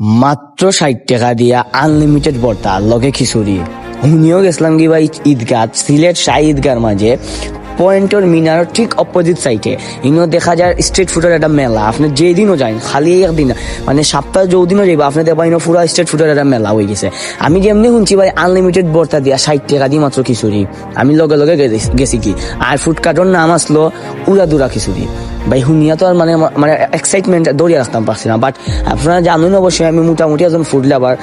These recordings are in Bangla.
মাত্র ষাট টাকা দিয়া আনলিমিটেড ভর্তা লগে খিচুড়ি। শুনিও গেছিলাম কি ভাই ঈদগাহ, সিলেট শাহী ঈদগার মাঝে। পয়েন্টর মিনার ঠিক অপোজিট সাইডে ইনো দেখা যায় স্ট্রিট ফুডের একটা মেলা। আপনি যেদিনও যান খালি একদিন মানে সপ্তাহে যৌদিনও যাইবা, আপনি দেখবা ইনো পুরো স্ট্রিট ফুডের একটা মেলা হয়ে গেছে। আমি যেমনি শুনছি ভাই আনলিমিটেড ভর্তা দিয়া ষাট টাকা দিয়ে মাত্র খিচুড়ি? আমি লগে লগে গেছি- কি? আর ফুড কার্টর নাম আসলো উড়াদুরা খিচুড়ি। ভাই, শুনিয়া তো আর মানে মানে এক্সাইটমেন্ট দৌড়িয়ে রাখতাম, পারছি না। বাট আপনারা জানেন অবশ্যই আমি মোটামুটি একজন food lover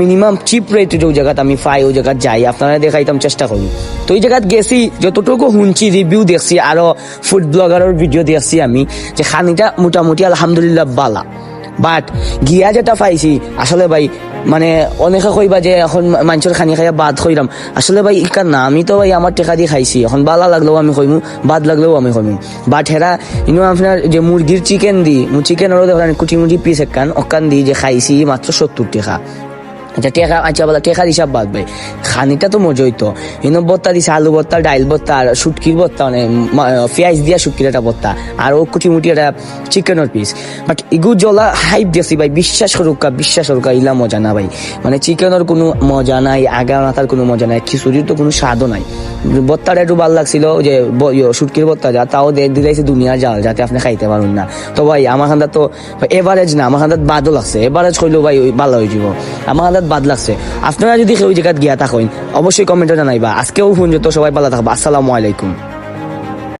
minimum cheap rate যে জায়গাত আমি পাই, ওই জায়গাত যাই, আপনারা দেখাইতাম চেষ্টা করি। তো ওই জায়গাত গেছি, যতটুকু শুনছি রিভিউ দেখছি, আরও ফুড ব্লগারের ভিডিও দেখছি আমি, যে খানিটা মোটামুটি আলহামদুলিল্লাহ বালা। বাট গিয়া যেটা পাইছি, আসলে ভাই মানে অনেকে কইবা যে এখন মানুষের খানি খাইয়া বাদ খইলাম আসলে ভাই ইকার না, আমি তো ভাই আমার টেকা দিয়ে খাইছি। এখন বালা লাগলেও আমি কইমু, বাদ লাগলেও আমি কইমু। বাট হেরা, ইনো আপনার যে মুরগির চিকেন দি চিকেনেরও দেখেন কুটি মুটি পিস একখান অকান দি যে খাইছি মাত্র সত্তর টাকা। আচ্ছা টেকা আচ্ছা বলা টেকার হিসাব বাদ ভাই খানিটা তো মজা তো। ইনো বত্তা দিছে, আলু বত্তা, ডাইল বত্তা, আর শুটকির বত্তা মানে পেঁয়াজ দিয়া শুটকির একটা বত্তা, আর ও কুটি মুটি একটা চিকেনের পিস বাট ইগু জলা হাইপ দিয়েছি ভাই, বিশ্বাস করুকা বিশ্বাস করুকা ইলা মজা না ভাই। মানে চিকেনের কোনো মজা নাই আগা মাথার কোনো মজা নাই, খিচুড়ির তো কোনো স্বাদও নাই। বত্তাটা একটু ভালো লাগছিল যে সুটকির শুটকির বত্তা যা, তাও দিলাইছে দুনিয়া জাল, যাতে আপনি খাইতে পারুন না। তো ভাই, আমার খান্দা তো এভারেজ না, আমার খান্দা বাদও লাগছে। এভারেজ কইলেও ভাই ভালো হয়ে যাব আমার খান্দা বাদ লাগছে। আপনারা যদি কেউ জায়গাত গিয়া থাকেন, অবশ্যই কমেন্টে জানাইবা। আজকেও ফোন যত সবাই ভালো থাকবা। আসসালামু আলাইকুম।